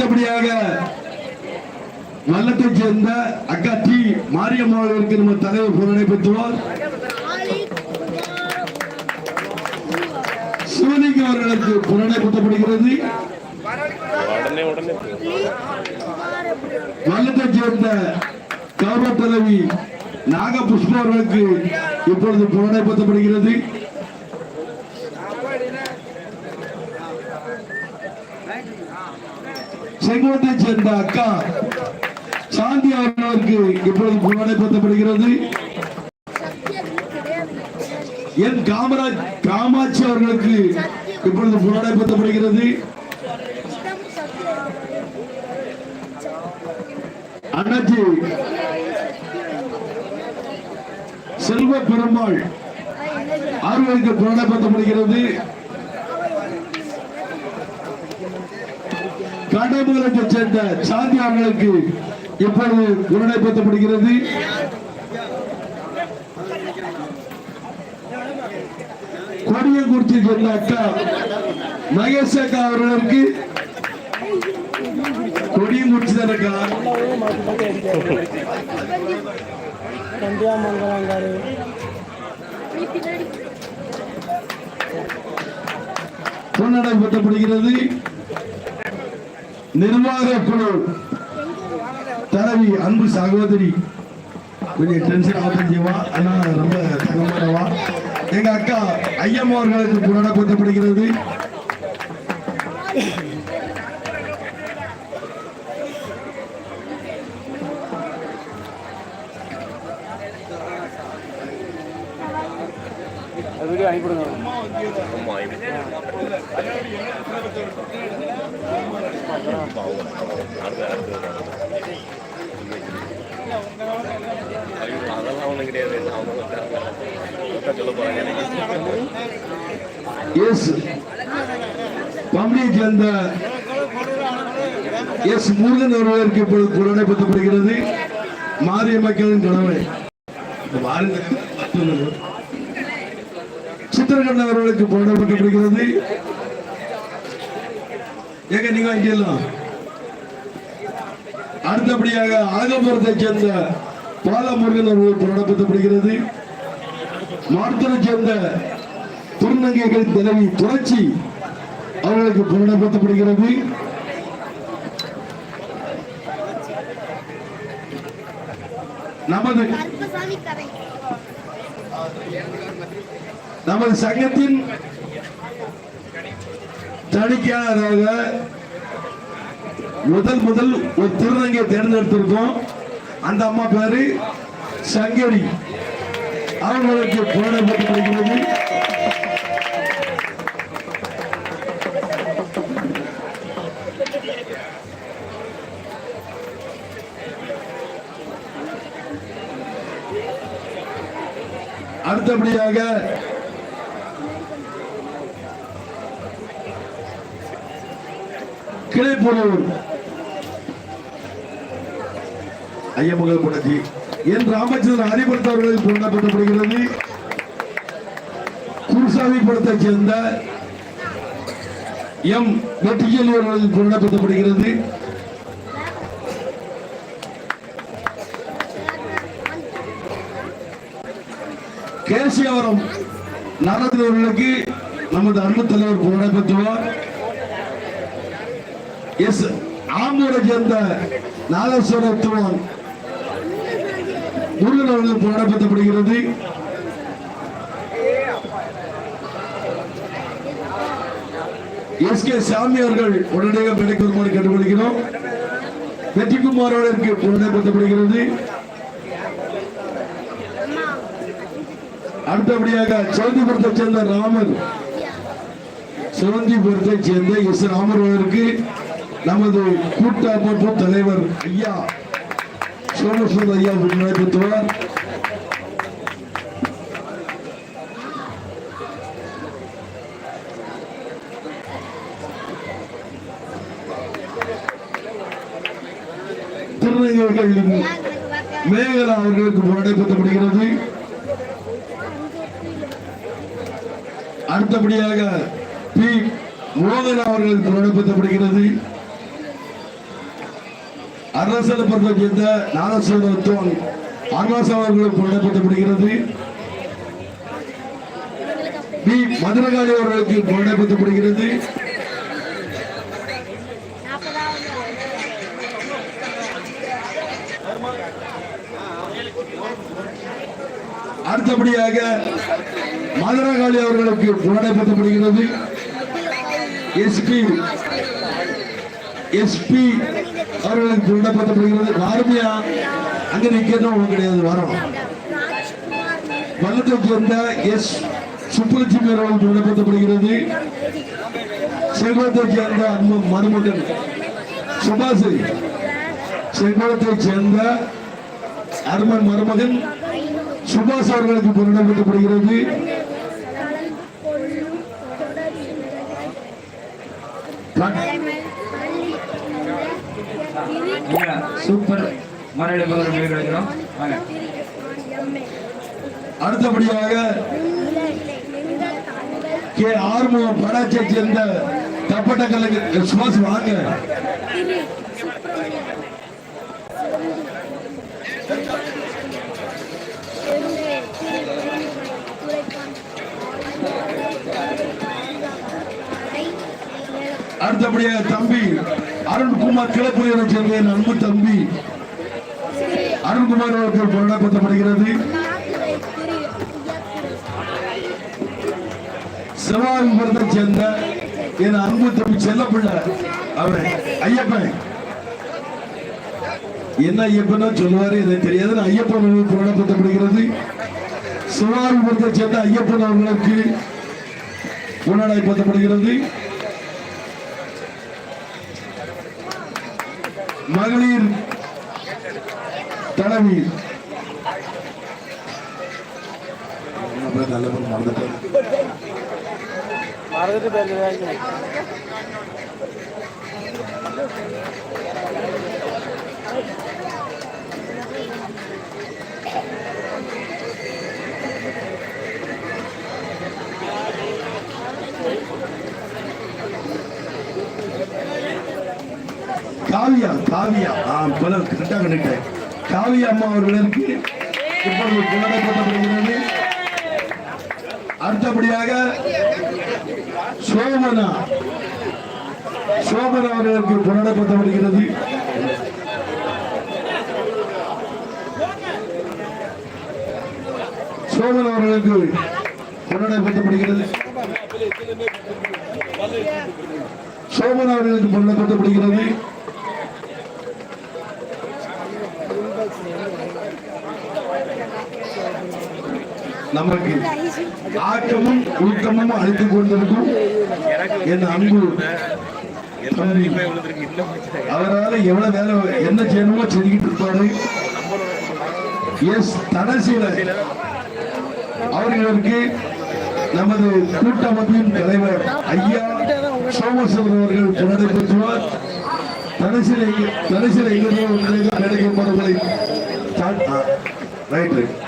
அடுத்தபடியாக நல்லத்தை சேர்ந்த அக்கா டி மாரியம்மா அவர்களுக்கு நம்ம தலைவர் பொருளை பெற்றுவார் சிவலிங்க அவர்களுக்கு புலனை நல்லத்தை சேர்ந்த கௌரவ தலைவி நாக புஷ்ப அவர்களுக்கு இப்பொழுது புலனை செங்கோட்டை சேர்ந்த அக்கா சாந்தி அவர்களுக்கு இப்பொழுது புகழைப்படுத்தப்படுகிறது என் காமராஜ் காமாட்சி அவர்களுக்கு இப்பொழுது புலனை குத்தப்படுகிறது அண்ணாச்சி செல்வ பெருமாள் அவர்களுக்கு புலனப்படுத்தப்படுகிறது கடம்புகளுக்கு சேர்ந்த சாந்தி அவர்களுக்கு இப்பொழுது புலனப்படுத்தப்படுகிறது கொடியங்குறிச்சி சேர்ந்த அக்கா மகேஷ் அக்கா அவர்களுக்கு கொடியங்குறிச்சி தான் அக்கா? கண்டியாமங்கலம் நிர்வாக குழு. தலைவி அன்பு சகோதரி. கொஞ்சம் டென்ஷன் ஆகும் ஆனால் ரொம்ப தகவலவா எங்க அக்கா ஐயம் அவர்களுக்கு கொடுக்கப்படுகிறது வீடியோ அனுப்பிடுங்க ஆமா இப்ப அதெல்லாம் கிடையாது அவங்க சொல்ல போறாங்க எஸ் சேர்ந்த எஸ் முருகன் அவர்களுக்கு இப்பொழுது சித்திரகண்ண அவர்களுக்கு போடப்பட்டிருக்கிறது. ஏங்க நீங்க இங்க அடுத்தபடியாக அழகபுரத்தை சேர்ந்த பாலமுருகன் அவர்களுக்கு போடப்பட்டப்படுகிறது மார்த்தனை சேர்ந்த திருநங்கைகள் தலைவி துறச்சி அவர்களுக்கு புரணப்படுத்தப்படுகிறது நமது நமது சங்கத்தின் தணிக்கையாளராக முதல் முதல் ஒரு திருநங்கை தேர்ந்தெடுத்திருக்கோம். அந்த அம்மா பேரு சங்கரி. அவர்களுக்கு போடப்பட்டிருக்கிறது அடுத்தபடியாக கிளைப்புறவர் ஐயமுக குடஜி என் ராமச்சந்திரன் ஹரிபுரத் அவர்களுக்கு கொண்டாடப்படுகிறது குருசாமி படத்தைச் சேர்ந்த எம் வெற்றியல் அவர்களுக்கு கொண்டாடப்படுகிறது கேசியவரம் நாரதி அவர்களுக்கு நமது அன்பு தலைவர் புகழை கொண்டாடப்பட்டுவார் எஸ் ஆம்பூரை சேர்ந்த நாகேஸ்வரத்துவன் முருகன் அவர்கள் புகழப்படுத்தப்படுகிறது எஸ் கே சாமி அவர்கள் உடனடியாக மேடைக்கு வருமாறு கேட்டுக்கொள்கிறோம். வெற்றிக்குமார் அவர்களுக்கு புகழப்படுத்தப்படுகிறது அடுத்தபடியாக சிவந்திபுரத்தை சேர்ந்த ராமர். சிவந்திபுரத்தை சேர்ந்த எஸ் ராமர் அவர்களுக்கு நமது கூட்டமைப்பு தலைவர் ஐயா சோமசுந்தர் ஐயா நடைபெற்றுவார் திருநங்கைகளின் மேகலா அவர்களுக்கு நடைபெற்றப்படுகிறது அடுத்தபடியாக பி. மோகன் அவர்களுக்கு நடைபெற்றப்படுகிறது அரசலப்பத்தை சேர்ந்த நாதஸ்வரத்துவம் ஆர்வாசம் அவர்களுக்கு கொண்டாடப்படுகிறது பி. மதுரகாளி அவர்களுக்கு கொண்டாடப்படுகிறது அடுத்தபடியாக மதுரகாளி அவர்களுக்கு கொண்டாடப்படுகிறது எஸ்பி எஸ்பி அவர்களுக்கு கொண்டாடப்படுகிறது வாருமையா அங்க நிக்கணும் கிடையாது வரோம். வல்லத்தை சேர்ந்த எஸ் சுப்புலட்சுமி அவர்கள் கொண்டாடப்படுகிறது செல்வத்தை சேர்ந்த அன்பு மருமகன் சுபாஷ் செல்வத்தை சேர்ந்த அருமன் மருமகன் சுபாஷ் அவர்களுக்கு கொண்டாடப்படுகிறது சூப்பர் மரடி பகர் வாங்க. அடுத்தபடியாக கே ஆறுமுகம் படாச்சை சேர்ந்த தப்பட்ட கலைஞர் சுபாஷ் வாங்க. அடுத்தபடியாக தம்பி அருண்குமார் கிளப்புரியரை சேர்ந்த என் அன்பு தம்பி அருண்குமார் அவர்கள் கொண்டாடப்படுகிறது. சிவகாமிபுரத்தை சேர்ந்த என் அன்பு தம்பி செல்லப்பிள்ளை அவன் ஐயப்பன். என்ன ஐயப்பன் சொல்லுவாரு? எனக்கு தெரியாது. ஐயப்பன் அவர்கள் கொண்டாடப்படுகிறது. சிவகாமிபுரத்தை சேர்ந்த ஐயப்பன் அவர்களுக்கு கொண்டாடப்படுகிறது மகளிர் தலைவி அப்புறம் நல்ல பொண்ணு மறந்துட்டேன். மறந்துட்டு காவியா காவியா. ஆ இப்பதான் கரெக்டாக கண்டுட்டேன் காவியா அம்மா அவர்களுக்கு இப்பொழுது கொண்டாடப்படப்படுகிறது அடுத்தபடியாக சோமனா. சோமனா அவர்களுக்கு கொண்டாடப்படப்படுகிறது சோமன் அவர்களுக்கு கொண்டாடப்படப்படுகிறது சோமன் அவர்களுக்கு கொண்டாடப்படப்படுகிறது நமக்கு ஆக்கமும் ஊக்கமும் அளித்துக் கொண்டிருக்கும் என் அன்பு அவரால் எவ்வளவு வேலை என்ன செய்யணுமோ செஞ்சுக்கிட்டு இருப்பாரு. எஸ் தனசீல அவர்களுக்கு நமது கூட்டமைப்பின் தலைவர் ஐயா சோமசுந்தர் அவர்கள் கொண்டை பெற்றுவார் தனசிலை தனசிலை எங்கே ரைட் ரைட்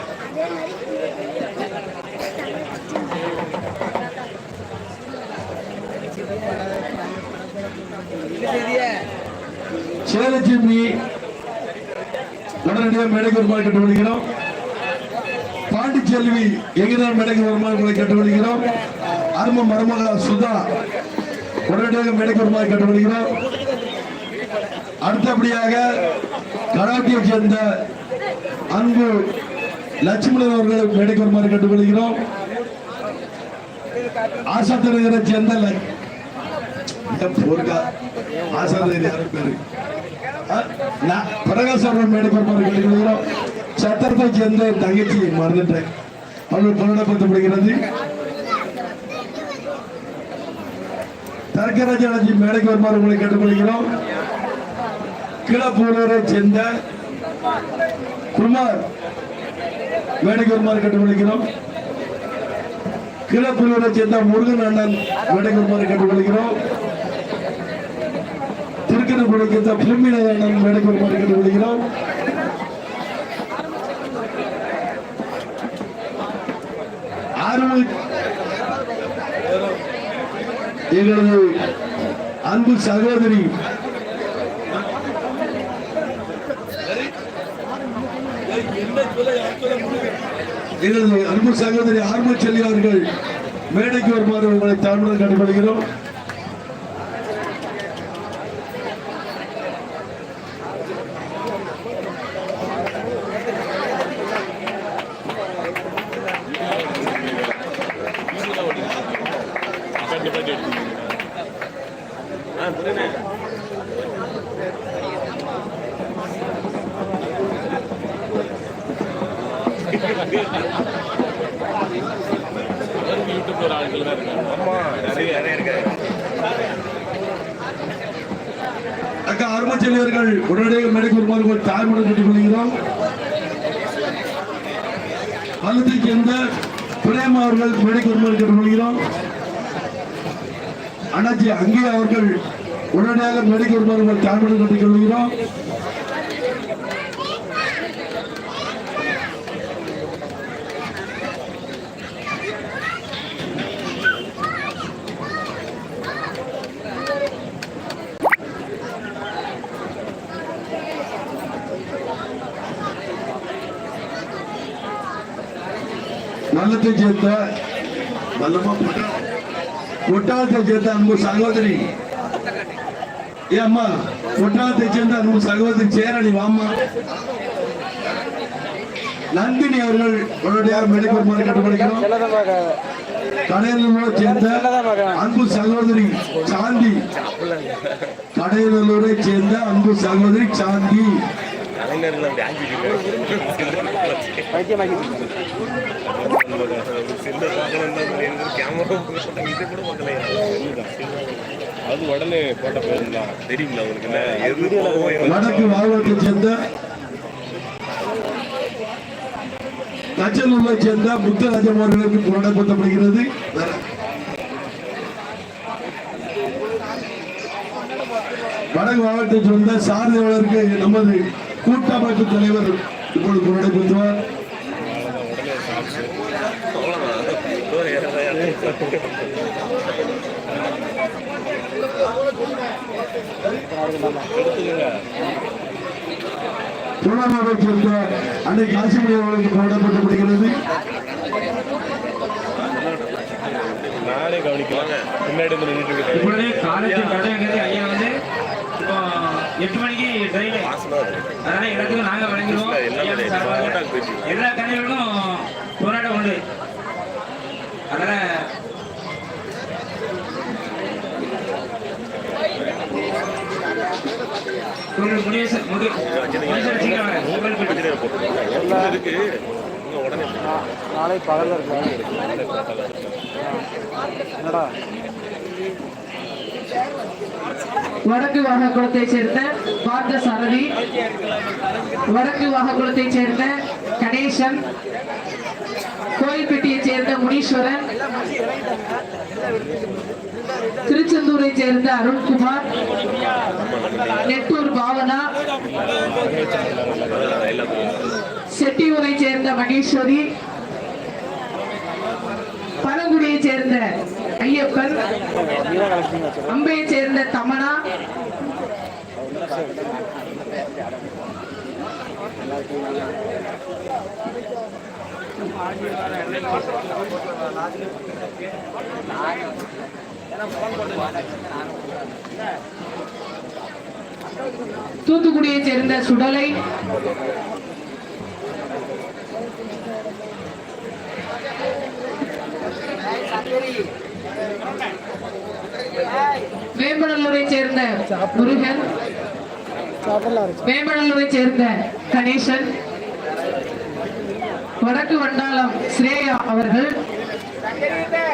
சேலச்சிம்மி உடனடியாக மேடைக்கு வருமாறு கட்டுப்படுகிறோம் பாண்டிச்செல்வி எங்கிருந்தால் மேடைக்கு வருமாறு உங்களை கட்டுப்படுகிறோம் அரும மருமகா சுதா உடனடியாக மேடைக்கு வருமாறு கட்டுப்படுகிறோம் அடுத்தபடியாக கராட்டியை சேர்ந்த அன்பு லட்சுமணன் அவர்கள் மேடைக்கு வருமாறு கட்டுப்படுகிறோம் ஆசாத்தினரை சேர்ந்த ல- போர்க்கா ஆசாத்தினர் யாரும் பேரு. பிரகாஷ் மேடைக்கு மேடை சத்தத்தை சேர்ந்த என் தங்கச்சி மறந்துட்டேன். அவர்கள் கொண்டாடப்படுகிறது தர்க்கராஜாஜி மேடைக்கு வருமாறு உங்களை கேட்டுக்கொள்கிறோம். கிளப்பூரை சேர்ந்த குமார் மேடைக்கு வருமாறு கேட்டுக்கொள்கிறோம். கிளப்பூரை சேர்ந்த முருகன் அண்ணன் மேடைக்கு வருமாறு கேட்டுக்கொள்கிறோம். மடிக்கணு கொடுக்கின்ற பிலிமினை நாம் மேடைக்கு மடிக்கணு கொடுக்கிறோம் எங்களது அன்பு சகோதரி எங்களது அன்பு சகோதரி ஆர்மச்செல்லி அவர்கள் மேடைக்கு வருமாறு உங்களை தாழ்வுடன் கண்டுபிடிக்கிறோம் பள்ளத்தை சேர்ந்த பிரேமா அவர்கள் மேடைக்கு வருமாறு கண்டுபிடிக்கிறோம் அண்ணாச்சி அங்கே அவர்கள் உடனடியாக மேடைக்கு வருமாறு உங்களை தாழ்வுடன் சேர்ந்த நல்லமா ஒட்டாளத்தை சேர்ந்த அன்பு சகோதரி ஏ அம்மா ஒட்டாளத்தை சேர்ந்த அன்பு சகோதரி சேரணி வாம்மா நந்தினி அவர்கள் உடனடியாக மேடைக்கு வருமாறு கட்டுப்படுகிறோம் செல்லதான் பார்க்க கடையலூரை சேர்ந்த அன்பு சகோதரி சாந்தி கடையலூரை சேர்ந்த அன்பு சகோதரி சாந்தி அது உடனே போட்ட போயிருந்தான் தெரியுங்களா உங்களுக்கு சேர்ந்த தச்சலூரை சேர்ந்த முத்தராஜம் அவர்களுக்கு போராடப்படுத்தப்படுகிறது வடக்கு மாவட்டத்தை சேர்ந்த சாரதியாளருக்கு நமது கூட்டமைப்பு தலைவர் இப்பொழுது போராடப்படுத்துவார் உடனே சாப்பிட்டு அவ்வளோதான் டோர் எடுத்துக்கங்க திருவண்ணாமலை சேர்ந்த அன்னை காசிமணி அவர்களுக்கு போராடப்படுத்தப்படுகிறது நானே கவனிக்கலாங்க பின்னாடி வந்து நின்றுட்டு இருக்கேன் இப்பொழுது காலத்தின் கடைங்கிறது ஐயா வந்து இப்போ எட்டு மணிக்கு ட்ரெயின். அதனால எல்லாத்துக்கும் நாங்க வழங்கிடுவோம். எல்லா கடைகளும் போராட்டம் உண்டு. அதனால சீக்கிரம் இருக்கு உடனே நாளை போட்டாங்க. என்னடா? வடக்கு வாகக்குளத்தைச் சேர்ந்த பார்த்த சாரதி வடக்கு வாகக்குளத்தைச் சேர்ந்த கணேசன் கோயில்பட்டியை சேர்ந்த முனீஸ்வரன் திருச்செந்தூரை சேர்ந்த அருண்குமார் நெட்டூர் பாவனா செட்டியூரை சேர்ந்த மகேஸ்வரி பழங்குடியை சேர்ந்த ஐயப்பன் அம்பையை சேர்ந்த தமனா தூத்துக்குடியைச் சேர்ந்த சுடலை. வேம்பநல்லூரைச் சேர்ந்த முருகன். வேம்படலூரை சேர்ந்த கணேசன். வடக்கு வண்டாளம் ஸ்ரேயா அவர்கள்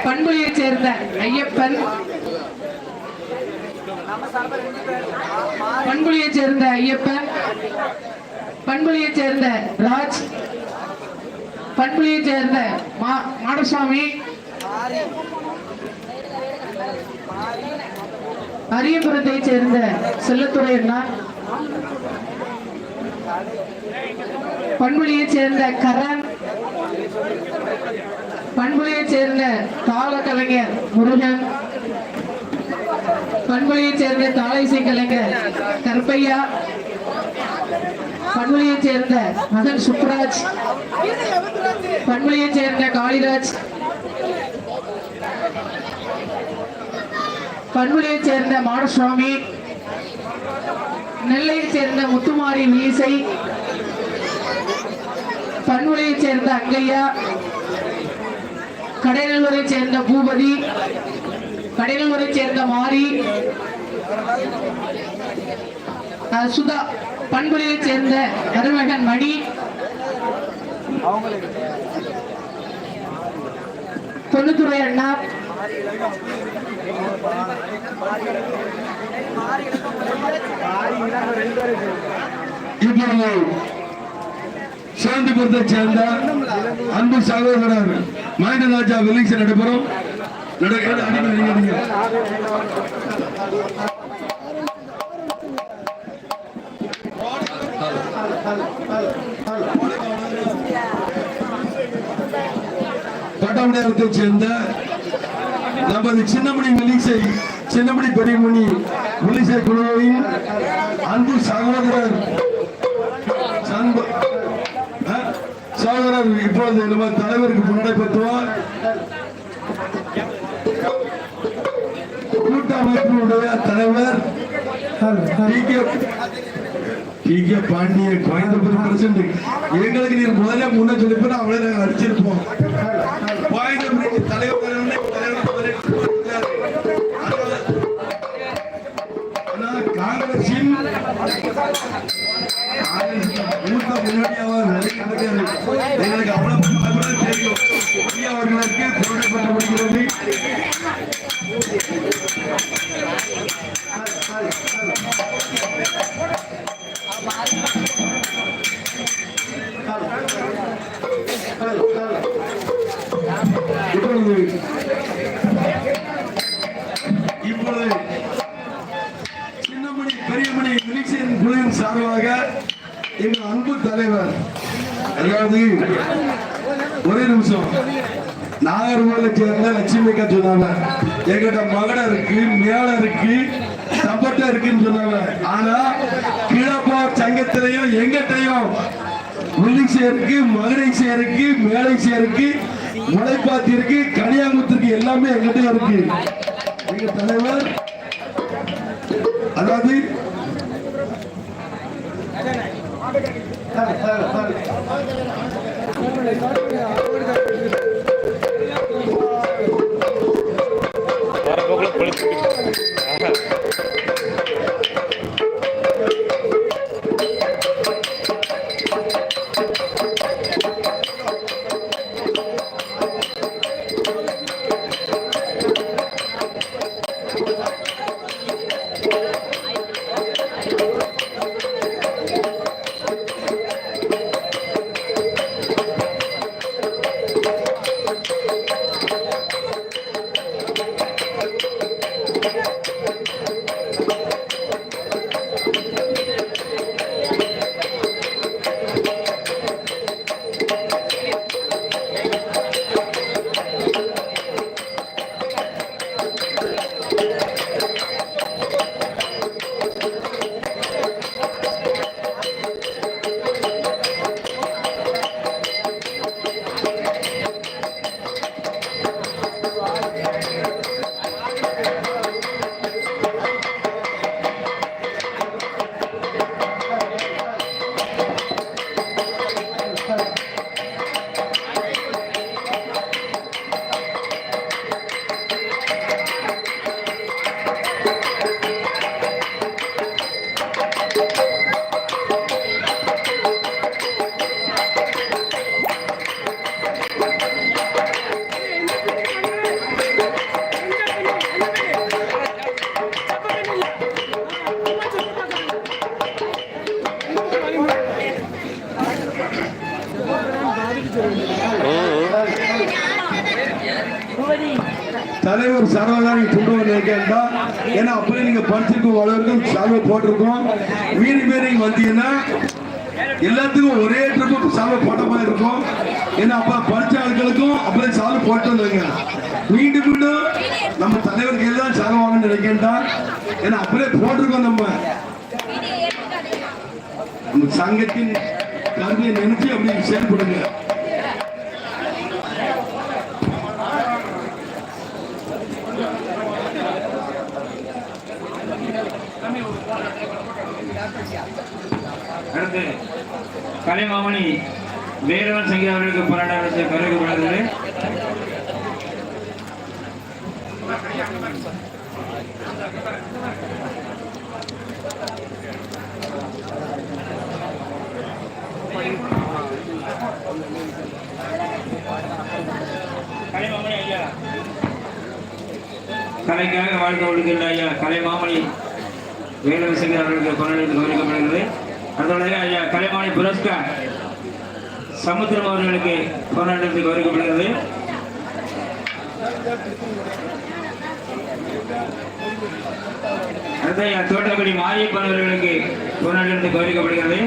பண்புலியைச் சேர்ந்த ஐயப்பன் பண்புலியைச் சேர்ந்த ஐயப்பன் பண்புலியைச் சேர்ந்த ராஜ் பண்புலியைச் சேர்ந்த மா- மாடசாமி அரியபுரத்தைச் சேர்ந்த செல்லத்துறை அண்ணா பண்புலியைச் சேர்ந்த கரண் பண்புலியைச் சேர்ந்த தாள கலைஞர் முருகன் பண்புலியைச் சேர்ந்த தாள இசை கலைஞர் கருப்பையா பண்புலியைச் சேர்ந்த மகன் சுப்ராஜ் பண்புலியைச் சேர்ந்த காளிராஜ் பண்புலியைச் சேர்ந்த மாடசுவாமி நெல்லையைச் சேர்ந்த முத்துமாரி மீசை பண்புலியைச் சேர்ந்த அங்கையா கடைநல்லூரைச் சேர்ந்த பூபதி கடைநல்லூரைச் சேர்ந்த மாரி சுதா பண்புலியைச் சேர்ந்த அருமகன் மணி அவங்களே அண்ணா இப்பொழுது சாந்திபுரத்தை சேர்ந்த அன்பு சகோதரர் மாயனராஜா ராஜா வில்லிங்ஸ் நடைபெறும். நட- சேர்ந்த நமது சின்னமணி வில்லிசை சின்னமணி பெரியமணி வில்லிசை குழுவையும் அன்பு சகோதரர் இப்பொழுது நம்ம தலைவருக்கு முன்னாடி கூட்டமைப்பினுடைய தலைவர் T K. Pandian Coimbatore president. எங்களுக்கு நீர் முதல்ல முன்ன சொல்லிப்போம் அவளை நாங்கள் அடிச்சிருப்போம். சேர்ந்த சொன்னாங்க. எங்கிட்ட மகட இருக்கு மேல இருக்கு சப்பட்ட இருக்குன்னு சொன்னாங்க. ஆனா கிழப்போ சங்கத்திலையும் எங்கிட்டையும் உள்ளிங் சேருக்கு மகடைசை சேருக்கு மேலை சேருக்கு முளைப்பாத்தி இருக்கு கனியாங்குத்திற்கு எல்லாமே எங்கிட்ட இருக்கு. எங்க தலைவர் அதாவது வரப்போக்குள்ள Ah. தலைவர் சர்வகாரி கொண்டு வந்திருக்கேன்டா ஏன்னா அப்படியே நீங்க படிச்சிருக்கும் வளர்க்கும் சால்வை போட்டிருக்கோம். மீறி மீறி வந்தீங்கன்னா எல்லாத்துக்கும் ஒரே ட்ரிப்பு சால்வை போட்ட மாதிரி இருக்கும். ஏன்னா அப்ப படிச்ச ஆட்களுக்கும் அப்படியே சால்வை போட்டு வந்தாங்க மீண்டும் மீண்டும் நம்ம தலைவர் கையில் தான் சால்வை வாங்கன்னு நினைக்கின்றா ஏன்னா அப்படியே போட்டிருக்கோம் நம்ம. நம்ம சங்கத்தின் கருத்தை நினைச்சு அப்படி செயல்படுங்க. அடுத்து கலைமாமணி வேலவன் சங்கீத அவர்களுக்கு போராட்டம் கருவிக்கப்படுகிறது கலைக்காக வாழ்க்கை கொடுக்கின்ற ஐயா கலைமாமணி வேலவன் சங்கீத அவர்களுக்கு போராட்டத்தில் கௌரவிக்கப்படுகிறது அடுத்ததாக ஐயா கலைமாமணி புரஸ்கார் சமுத்திரம் அவர்களுக்கு போராட்டத்தில் கௌரவிக்கப்படுகிறது அடுத்த தோட்டக்குடி மாரியப்பன் அவர்களுக்கு போராட்டத்தில் கௌரவிக்கப்படுகிறது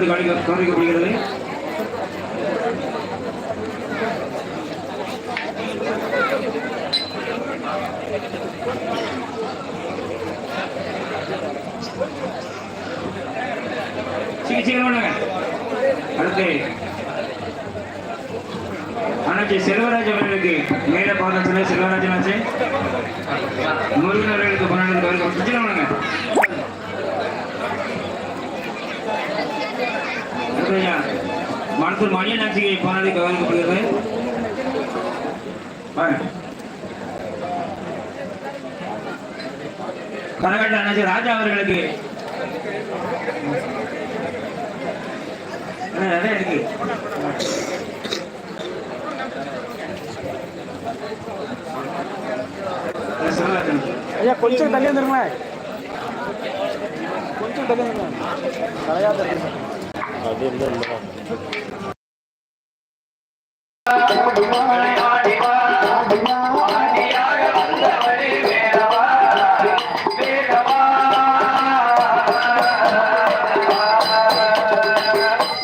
போராட்டத்தில் கௌரவிக்க- அடுத்து அண்ணாச்சி செல்வராஜ் அவர்களுக்கு மேல பாதம் செல்வராஜ் முருகன் அவர்களுக்கு பன்னெண்டு அவர்களுக்கு சீக்கிரம் பண்ணுங்க அடுத்து ஐயா, மருத்துவர் மணியனாட்சிக்கு போனது கவனிக்கப்படுகிறது பாருங்க கரகட்ட அண்ணாச்சி ராஜா அவர்களுக்கு. அண்ணா, நிறைய இருக்கு. இது சிவராஜன். ஐயா கொஞ்சம் தள்ளி வந்துருங்களேன். கொஞ்சம் தள்ளி வந்துருங்க. தலையாக இருக்கு.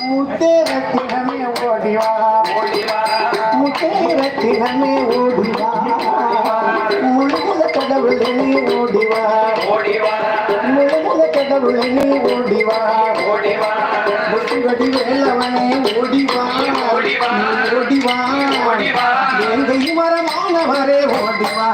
முத்தேரத்தினமே ஓடிவா. ஓடிவா முழுகுல கடவுளே நீ ஓடிவா. கடவுளே நீ ஓடிவா முத்துவடி வேலவனே ஓடிவா ஓடிவா மரமானவரே ஓடிவா.